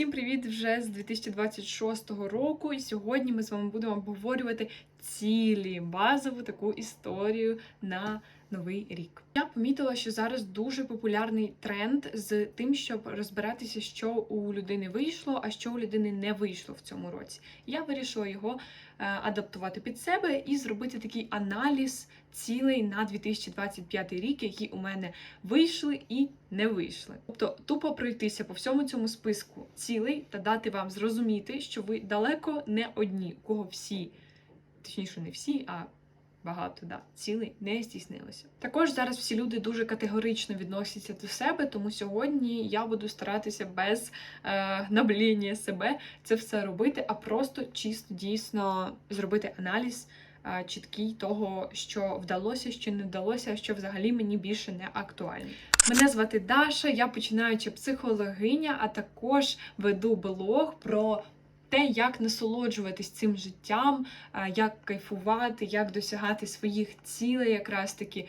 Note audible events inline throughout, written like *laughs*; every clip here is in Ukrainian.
Всім привіт вже з 2026 року. І сьогодні ми з вами будемо обговорювати цілі базову таку історію на новий рік. Я помітила, що зараз дуже популярний тренд з тим, щоб розбиратися, що у людини вийшло, а що у людини не вийшло в цьому році. Я вирішила його е, адаптувати під себе і зробити такий аналіз цілей на 2025 рік, які у мене вийшли і не вийшли. Тобто тупо пройтися по всьому цьому списку цілей та дати вам зрозуміти, що ви далеко не одні, у кого всі, точніше, не всі, а багато да, цілей не здійснилося. Також зараз всі люди дуже категорично відносяться до себе, тому сьогодні я буду старатися без е, набління себе це все робити, а просто чисто дійсно зробити аналіз е, чіткий того, що вдалося, що не вдалося, що взагалі мені більше не актуально. Мене звати Даша, я починаюча психологиня, а також веду блог про те, як насолоджуватись цим життям, як кайфувати, як досягати своїх цілей, якраз таки.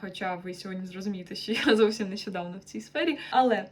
Хоча ви сьогодні зрозумієте, що я *laughs* зовсім нещодавно в цій сфері, але.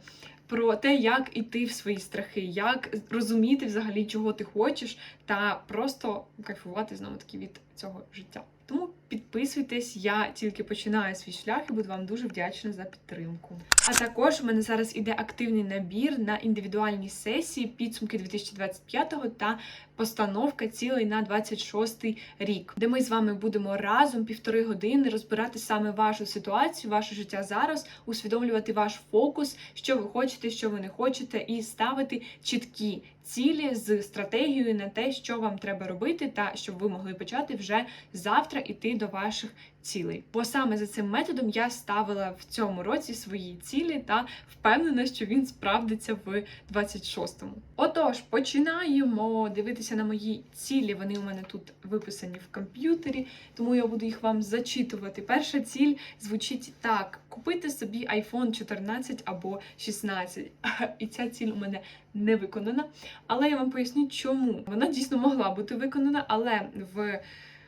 Про те, як іти в свої страхи, як розуміти взагалі, чого ти хочеш, та просто кайфувати знову таки від цього життя. Тому підписуйтесь, я тільки починаю свій шлях і буду вам дуже вдячна за підтримку. А також у мене зараз іде активний набір на індивідуальні сесії, підсумки 2025 та постановка цілей на 26 рік, де ми з вами будемо разом півтори години розбирати саме вашу ситуацію, ваше життя зараз, усвідомлювати ваш фокус, що ви хочете, що ви не хочете, і ставити чіткі цілі з стратегією на те, що вам треба робити, та щоб ви могли почати вже завтра іти до ваших цілей. Бо саме за цим методом я ставила в цьому році свої цілі та впевнена, що він справдиться в 26-му. Отож, починаємо дивитися на мої цілі. Вони у мене тут виписані в комп'ютері, тому я буду їх вам зачитувати. Перша ціль звучить так: купити собі iPhone 14 або 16. *laughs* І ця ціль у мене не виконана. Але я вам поясню, чому вона дійсно могла бути виконана, але в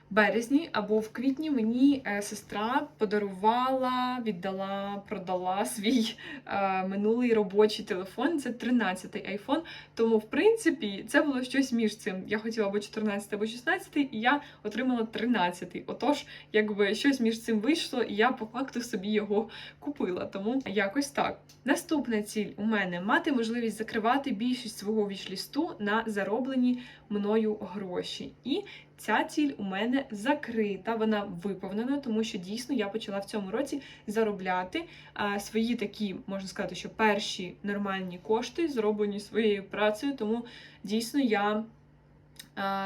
березні або в квітні мені е, сестра подарувала, віддала, продала свій е, минулий робочий телефон. Це 13-й айфон. Тому, в принципі, це було щось між цим. Я хотіла або 14, або 16, і я отримала 13-й. Отож, якби щось між цим вийшло, і я по факту собі його купила. Тому якось так. Наступна ціль у мене мати можливість закривати більшість свого вішлісту на зароблені мною гроші. І Ця ціль у мене закрита, вона виповнена, тому що дійсно я почала в цьому році заробляти а, свої такі, можна сказати, що перші нормальні кошти, зроблені своєю працею. Тому дійсно я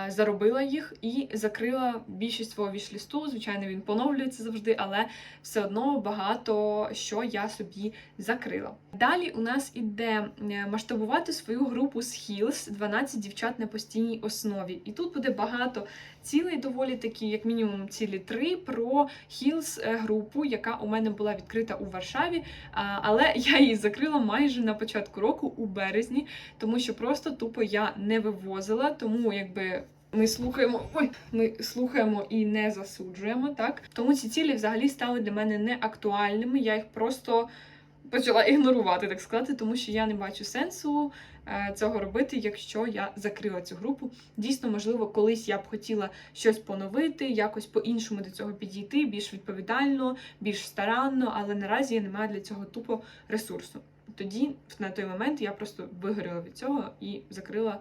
заробила їх і закрила більшість свого вішлісту. Звичайно, він поновлюється завжди, але все одно багато що я собі закрила. Далі у нас іде е, масштабувати свою групу з Hills 12 дівчат на постійній основі. І тут буде багато цілей, доволі такі, як мінімум, цілі три про Hills е, яка у мене була відкрита у Варшаві. Але *laughs* я її закрила майже на початку року у березні, тому що просто тупо я не вивозила, тому якби. Ми слухаємо, ой, ми слухаємо і не засуджуємо, так тому ці цілі взагалі стали для мене не актуальними. Я їх просто почала ігнорувати, так сказати, тому що я не бачу сенсу е, цього робити, якщо я закрила цю групу. Дійсно, можливо, колись я б хотіла щось поновити, якось по-іншому до цього підійти, більш відповідально, більш старанно, але наразі я не маю для цього тупо ресурсу. Тоді, на той момент, я просто вигоріла від цього і закрила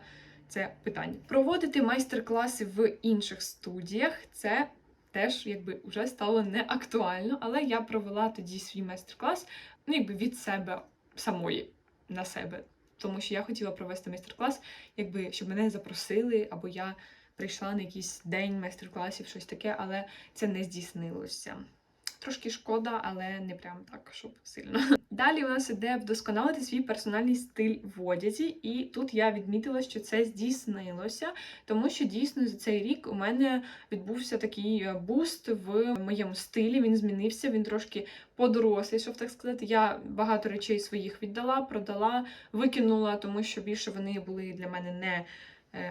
це питання. Проводити майстер-класи в інших студіях це. Теж якби вже стало не актуально, але я провела тоді свій майстер-клас ну, якби від себе самої на себе. Тому що я хотіла провести майстер-клас, якби щоб мене запросили, або я прийшла на якийсь день майстер-класів, щось таке, але це не здійснилося. Трошки шкода, але не прям так, щоб сильно. *laughs* Далі у нас іде вдосконалити свій персональний стиль в одязі, і тут я відмітила, що це здійснилося, тому що дійсно за цей рік у мене відбувся такий е, буст в моєму стилі. Він змінився, він трошки подорослішав, так сказати. Я багато речей своїх віддала, продала, викинула, тому що більше вони були для мене не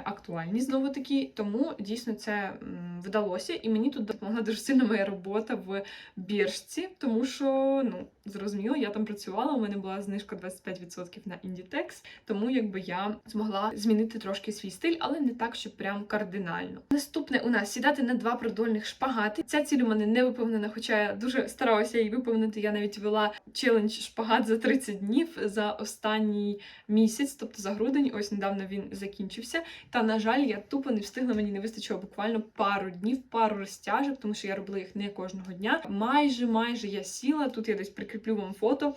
актуальні знову таки. Тому дійсно це вдалося. І мені тут допомогла дуже сильно моя робота в біржці, тому що ну зрозуміло, я там працювала. У мене була знижка 25% на Inditex, тому якби я змогла змінити трошки свій стиль, але не так, щоб прям кардинально. Наступне у нас сідати на два продольних шпагати. Ця ціль у мене не виповнена, хоча я дуже старалася її виповнити. Я навіть вела челендж шпагат за 30 днів за останній місяць, тобто за грудень. Ось недавно він закінчився. Та на жаль, я тупо не встигла. Мені не вистачило буквально пару днів, пару розтяжок, тому що я робила їх не кожного дня. Майже, майже я сіла. Тут я десь прикріплю вам фото.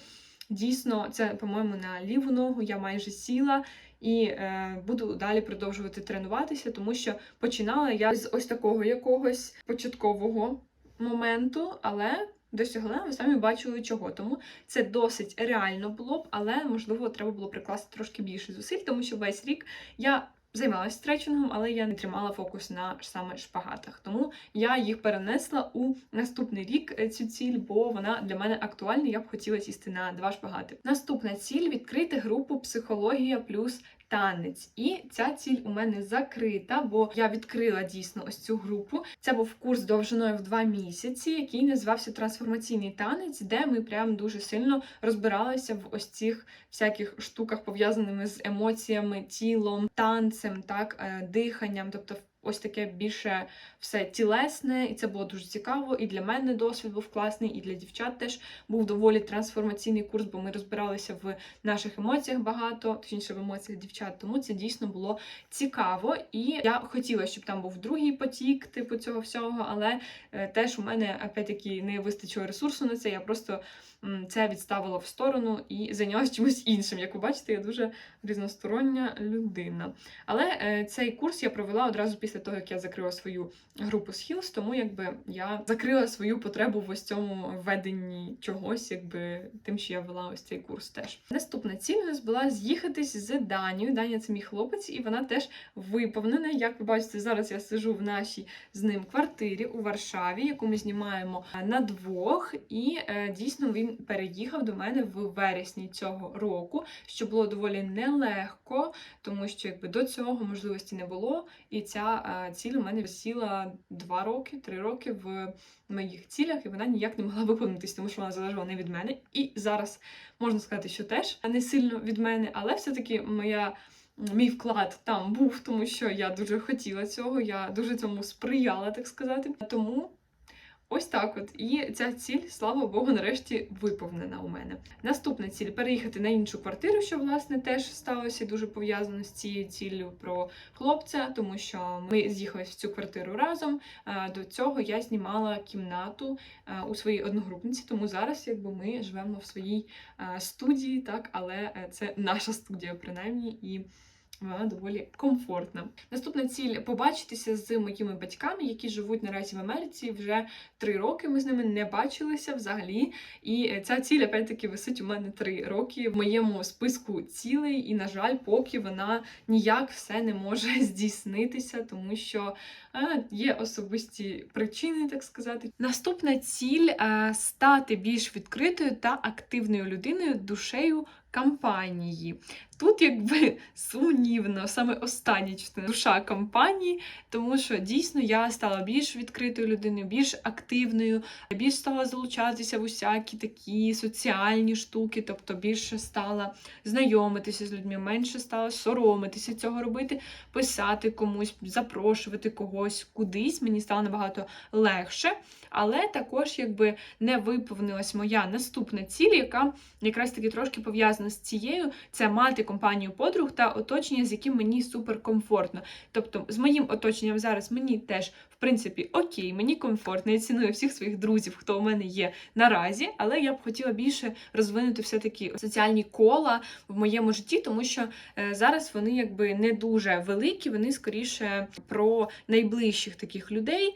Дійсно, це, по-моєму, на ліву ногу я майже сіла. І е, буду далі продовжувати тренуватися, тому що починала я з ось такого якогось початкового моменту, але досягла, ви самі бачили чого. Тому це досить реально було б, але можливо треба було прикласти трошки більше зусиль, тому що весь рік я займалася стретчингом, але я не тримала фокус на саме шпагатах. Тому я їх перенесла у наступний рік е, цю ціль, бо вона для мене актуальна. Я б хотіла сісти на два шпагати. Наступна ціль відкрити групу психологія плюс. Танець, і ця ціль у мене закрита, бо я відкрила дійсно ось цю групу. Це був курс довжиною в два місяці, який називався Трансформаційний танець, де ми прям дуже сильно розбиралися в ось цих всяких штуках, пов'язаними з емоціями, тілом, танцем, так, е, диханням, тобто ось таке більше все тілесне, і це було дуже цікаво. І для мене досвід був класний, і для дівчат теж був доволі трансформаційний курс, бо ми розбиралися в наших емоціях багато, точніше в емоціях дівчат. Тому це дійсно було цікаво. І я хотіла, щоб там був другий потік, типу цього всього, але е, теж у мене опять-таки не вистачило ресурсу на це. Я просто це відставила в сторону і зайнялася чимось іншим. Як ви бачите, я дуже різностороння людина. Але е, цей курс я провела одразу після того, як я закрила свою групу з тому якби я закрила свою потребу в ось цьому веденні чогось, якби тим, що я вела ось цей курс теж. Наступна ціль у нас була з'їхатись з Данією. Даня це мій хлопець, і вона теж виповнена. Як ви бачите, зараз я сижу в нашій з ним квартирі у Варшаві, яку ми знімаємо е, на двох, і е, дійсно він переїхав до мене в вересні цього року, що було доволі нелегко, тому що якби до цього можливості не було. І ця ціль у мене висіла два роки, три роки в моїх цілях, і вона ніяк не могла виповнитись, тому що вона залежала не від мене. І зараз можна сказати, що теж не сильно від мене, але все-таки моя. Мій вклад там був, тому що я дуже хотіла цього, я дуже цьому сприяла, так сказати. Тому ось так от. І ця ціль, слава Богу, нарешті виповнена у мене. Наступна ціль переїхати на іншу квартиру, що власне теж сталося дуже пов'язано з цією ціллю про хлопця, тому що ми з'їхали в цю квартиру разом. Е, До цього я знімала кімнату е, у своїй одногрупниці, тому зараз якби ми живемо в своїй е, студії, так, але це наша студія, принаймні, і вона доволі комфортна. Наступна ціль побачитися з моїми батьками, які живуть наразі в Америці вже три роки. Ми з ними не бачилися взагалі. І е, ця ціль, опять-таки, висить у мене три роки в моєму списку цілей, і, на жаль, поки вона ніяк все не може *laughs* здійснитися, тому що е, є особисті причини, так сказати. Наступна ціль е, стати більш відкритою та активною людиною, душею кампанії. Тут якби *laughs* сумнівно, саме остання частина душа кампанії, тому що дійсно я стала більш відкритою людиною, більш активною, більш стала залучатися в усякі такі соціальні штуки, тобто більше стала знайомитися з людьми, менше стала соромитися цього робити, писати комусь, запрошувати когось кудись. Мені стало набагато легше. Але також якби не виповнилась моя наступна ціль, яка якраз таки трошки пов'язана з цією, це мати компанію подруг та оточення, з яким мені суперкомфортно. Тобто, з моїм оточенням зараз мені теж, в принципі, окей, мені комфортно, я ціную всіх своїх друзів, хто у мене є наразі, але я б хотіла більше розвинути все-таки соціальні кола в моєму житті, тому що е, зараз вони якби не дуже великі, вони скоріше про найближчих таких людей.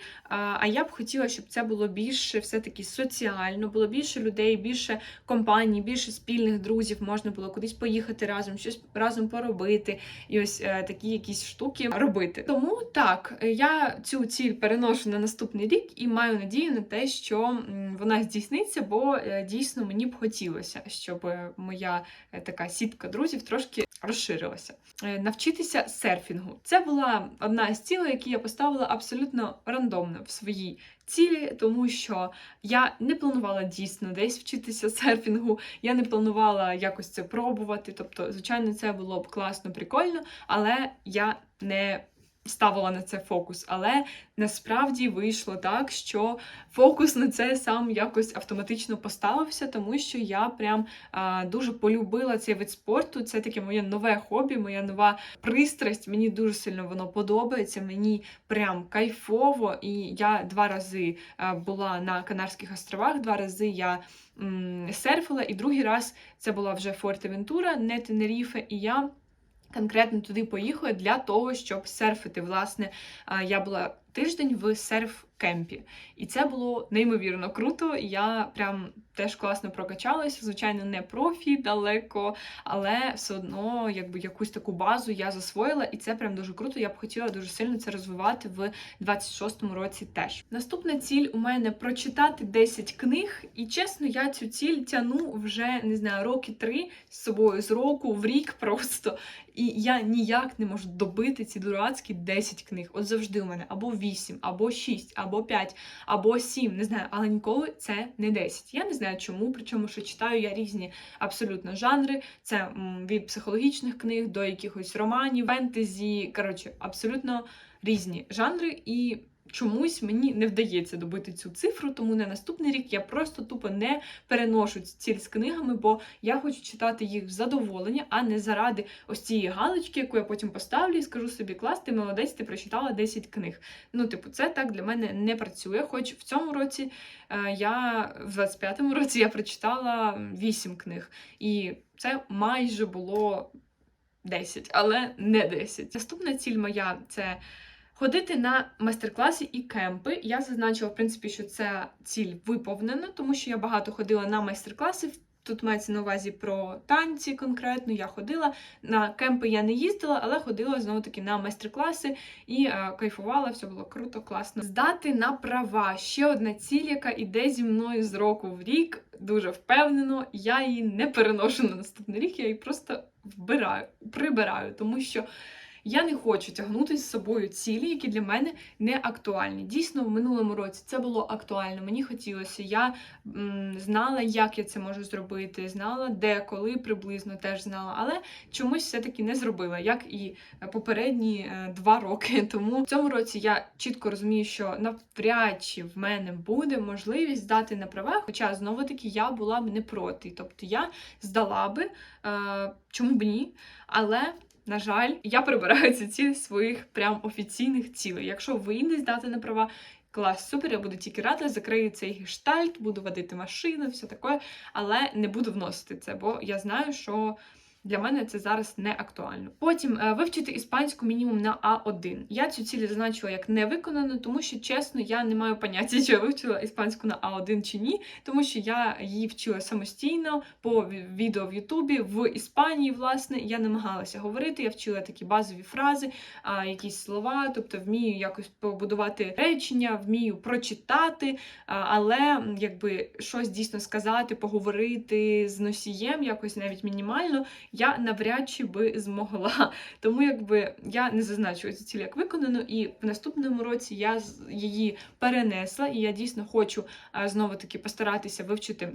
А я б хотіла, щоб це було більше все-таки соціально, було більше людей, більше компаній, більше спільних друзів. Можна було кудись поїхати разом, щось разом поробити, і ось е, такі якісь штуки робити. Тому так, я цю ціль переношу на наступний рік і маю надію на те, що вона здійсниться, бо е, дійсно мені б хотілося, щоб е, моя така сітка друзів трошки розширилася. Навчитися серфінгу. Це була одна з цілей, які я поставила абсолютно рандомно в своїй цілі, тому що я не планувала дійсно десь вчитися *laughs* серфінгу, я не планувала якось це пробувати. Тобто, звичайно, це було б класно, прикольно, але я не ставила на це фокус. Але насправді вийшло так, що фокус на це сам якось автоматично поставився, тому що я прям а, дуже полюбила цей вид спорту. Це таке моє нове хобі, моя нова пристрасть. Мені дуже сильно воно подобається. Мені прям кайфово. І я два рази була на Канарських островах, два рази я серфила, і другий раз це була вже Фортевентура, не Тенеріфе, і я. Конкретно туди поїхали для того, щоб серфити. Власне, я була тиждень в серф-кемпі, і це було неймовірно круто. Я прям теж класно прокачалася. Звичайно, не профі далеко, але все одно, якби якусь таку базу я засвоїла, і це прям дуже круто. Я б хотіла дуже сильно це розвивати в 26-му році теж. Наступна ціль у мене прочитати 10 книг, і чесно, я цю ціль тяну вже не знаю, роки три з собою з року в рік просто. І я ніяк не можу добити ці дурацькі 10 книг. От завжди у мене або 8, або 6, або 5, або 7, не знаю, але ніколи це не 10. Я не знаю чому, причому що читаю я різні абсолютно жанри. Це від психологічних книг до якихось романів, фентезі. Коротше, абсолютно різні жанри. І чомусь мені не вдається добити цю цифру, тому на наступний рік я просто тупо не переношу ціль з книгами, бо я хочу читати їх в задоволення, а не заради ось цієї галочки, яку я потім поставлю і скажу собі, клас, ти молодець, ти прочитала 10 книг. Ну, типу, це так для мене не працює. Хоч в цьому році е, я в 25-му році я прочитала 8 книг, і це майже було 10, але не 10. Наступна ціль моя це. Ходити на майстер-класи і кемпи. Я зазначила, в принципі, що ця ціль виповнена, тому що я багато ходила на майстер-класи. Тут мається на увазі про танці конкретно. Я ходила на кемпи я не їздила, але ходила знову таки на майстер-класи і е, кайфувала, все було круто, класно. Здати на права ще одна ціль, яка іде зі мною з року в рік. Дуже впевнено, я її не переношу на наступний рік, я її просто вбираю, прибираю, тому що. Я не хочу тягнути з собою цілі, які для мене не актуальні. Дійсно, в минулому році це було актуально. Мені хотілося. Я м, знала, як я це можу зробити, знала, де, коли приблизно теж знала, але чомусь все-таки не зробила, як і попередні е, два роки. *laughs* Тому в цьому році я чітко розумію, що навряд чи в мене буде можливість здати на права, хоча знову таки я була б не проти. Тобто я здала би, е, чому б ні, але. На жаль, я прибираю ці цілі своїх прям офіційних цілей. Якщо вийде здати на права, клас, супер, я буду тільки рада, закрию цей гештальт, буду водити машину, все таке, але не буду вносити це, бо я знаю, що для мене це зараз не актуально. Потім е, вивчити іспанську мінімум на А1. Я цю ціль зазначила як не виконану, тому що чесно, я не маю поняття, *laughs* чи я вивчила іспанську на А1 чи ні, тому що я її вчила самостійно по відео в Ютубі в Іспанії. Власне, я намагалася говорити. Я вчила такі базові фрази, якісь слова, тобто вмію якось побудувати речення, вмію прочитати, але якби щось дійсно сказати, поговорити з носієм, якось навіть мінімально я навряд чи би змогла. *laughs* Тому якби я не зазначую цю ціль як виконану, і в наступному році я її перенесла, і я дійсно хочу знову таки постаратися вивчити.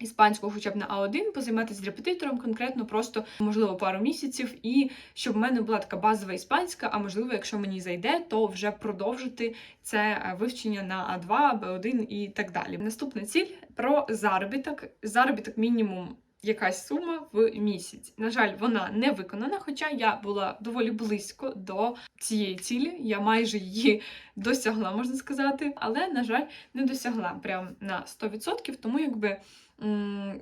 Іспанську хоча б на А1, позайматися з репетитором конкретно, просто можливо пару місяців, і щоб в мене була така базова іспанська, а можливо, якщо мені зайде, то вже продовжити це е, вивчення на А2, Б1 і так далі. Наступна ціль про заробіток. Заробіток мінімум якась сума в місяць. На жаль, вона не виконана, хоча я була доволі близько до цієї цілі. Я майже її досягла, можна сказати, але, на жаль, не досягла прям на 100%, тому якби.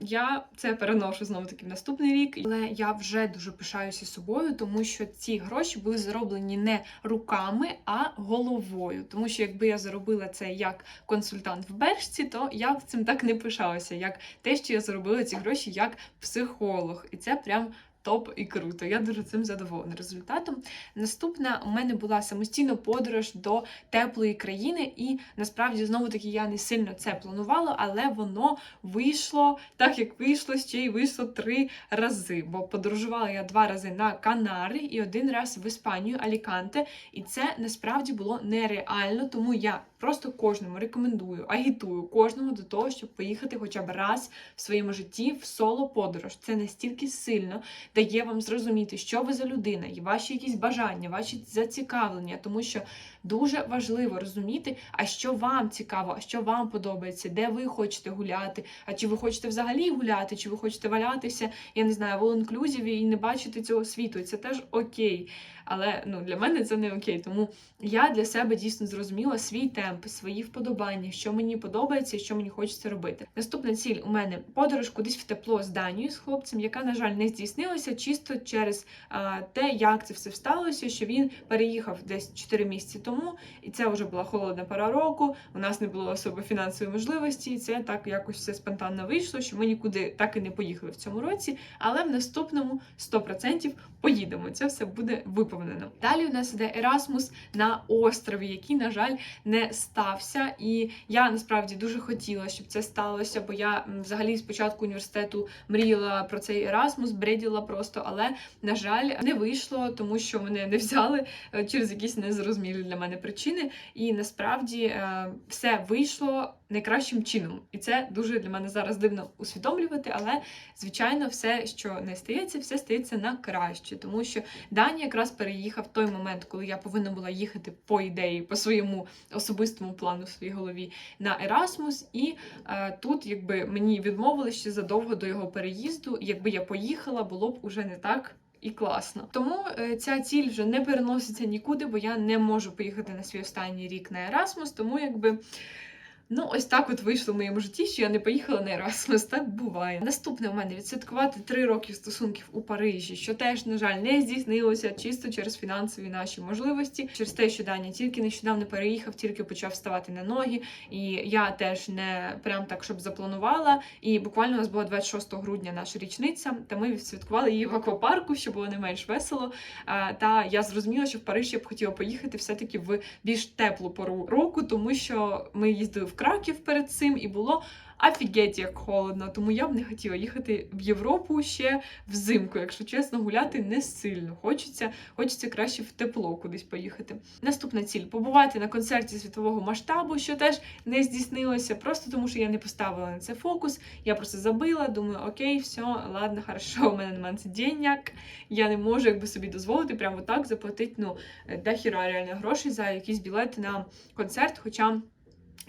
я це переношу знову таки в наступний рік, але я вже дуже пишаюся собою, тому що ці гроші були зароблені не руками, а головою. Тому що якби я заробила це як консультант в Бершці, то я б цим так не пишалася, як те, що я заробила ці гроші як психолог. І це прям. Топ і круто. Я дуже цим задоволена результатом. Наступна у мене була самостійна подорож до теплої країни, і насправді знову таки я не сильно це планувала, але воно вийшло так, як вийшло, ще й вийшло три рази. Бо подорожувала я два рази на Канари і один раз в Іспанію, Аліканте. І це насправді було нереально, тому я просто кожному рекомендую, агітую кожному до того, щоб поїхати хоча б раз в своєму житті в соло подорож. Це настільки сильно дає вам зрозуміти, що ви за людина, і ваші якісь бажання, ваші зацікавлення, тому що дуже важливо розуміти, а що вам цікаво, а що вам подобається, де ви хочете гуляти, а чи ви хочете взагалі гуляти, чи ви хочете валятися, я не знаю, в all-inclusive і не бачити цього світу. Це теж окей. Але ну, для мене це не окей. Тому я для себе дійсно зрозуміла свій темп, свої вподобання, що мені подобається і що мені хочеться робити. Наступна ціль у мене подорож кудись в тепло з Данією з хлопцем, яка, на жаль, не здійснилася чисто через а, те, як це все сталося, що він переїхав десь 4 місяці тому, і це вже була холодна пора року. У нас не було особо фінансової можливості, і це так якось все спонтанно вийшло, що ми нікуди так і не поїхали в цьому році. Але в наступному 100% поїдемо. Це все буде виповнено. Далі у нас іде Ерасмус на острові, який, на жаль, не стався. І я насправді дуже хотіла, щоб це сталося, бо я взагалі з початку університету мріяла про цей Ерасмус, бреділа просто, але на жаль, не вийшло, тому що мене не взяли е, через якісь незрозумілі для мене причини. І насправді е, все вийшло найкращим чином. І це дуже для мене зараз дивно усвідомлювати, але звичайно, все, що не стається, все стається на краще, тому що Дані якраз переїхав в той момент, коли я повинна була їхати по ідеї, по своєму особистому плану в своїй голові на Ерасмус. І е, тут, якби мені відмовили ще задовго до його переїзду, якби я поїхала, було б уже не так. І класно. Тому е, ця ціль вже не переноситься нікуди, бо я не можу поїхати на свій останній рік на Ерасмус, тому якби. Ну, ось так от вийшло в моєму житті, що я не поїхала на Ерасмус. Так буває. Наступне у мене відсвяткувати три роки стосунків у Парижі, що теж, на жаль, не здійснилося чисто через фінансові наші можливості, через те, що Даня тільки нещодавно переїхав, тільки почав ставати на ноги. І я теж не прям так, щоб запланувала. І буквально у нас була 26 грудня наша річниця, та ми відсвяткували її в аквапарку, що було не менш весело. Та я зрозуміла, що в Париж я б хотіла поїхати все-таки в більш теплу пору року, тому що ми їздили в Краків перед цим і було. Офігеть, як холодно, тому я б не хотіла їхати в Європу ще взимку, якщо чесно, гуляти не сильно. Хочеться, хочеться краще в тепло кудись поїхати. Наступна ціль побувати на концерті світового масштабу, що теж не здійснилося, просто тому що я не поставила на це фокус. Я просто забила, думаю, окей, все, ладно, хорошо, у мене немає на це денег, я не можу якби собі дозволити прямо так заплатити ну, дохіра реально грошей за якісь білети на концерт. Хоча.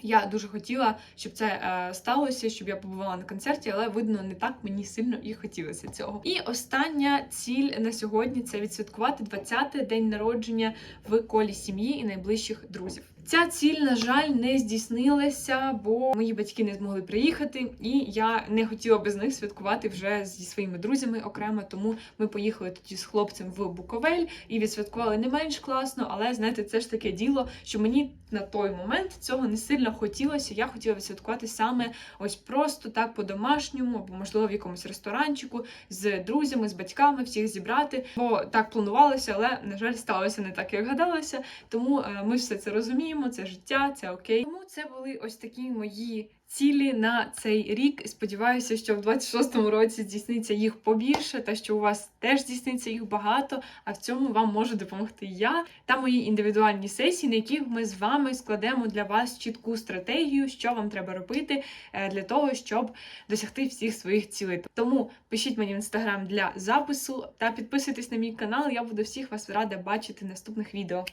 Я дуже хотіла, щоб це е, сталося, щоб я побувала на концерті, але видно, не так мені сильно і хотілося цього. І остання ціль на сьогодні це відсвяткувати 20-й день народження в колі сім'ї і найближчих друзів. Ця ціль, на жаль, не здійснилася, бо мої батьки не змогли приїхати, і я не хотіла без них святкувати вже зі своїми друзями окремо. Тому ми поїхали тоді з хлопцем в Буковель і відсвяткували не менш класно. Але знаєте, це ж таке діло, що мені на той момент цього не сильно хотілося. Я хотіла відсвяткувати саме ось просто так по-домашньому, або можливо в якомусь ресторанчику з друзями, з батьками, всіх зібрати. Бо так планувалося, але на жаль, сталося не так, як гадалося. Тому е, ми все це розуміємо. Це життя, це окей. Тому це були ось такі мої. Цілі на цей рік. Сподіваюся, що в 26-му році здійсниться їх побільше, та що у вас теж здійсниться їх багато. А в цьому вам можу допомогти я та мої індивідуальні сесії, на яких ми з вами складемо для вас чітку стратегію, що вам треба робити е, для того, щоб досягти всіх своїх цілей. Тому пишіть мені в інстаграм для запису та підписуйтесь на мій канал. Я буду всіх вас рада бачити в наступних відео.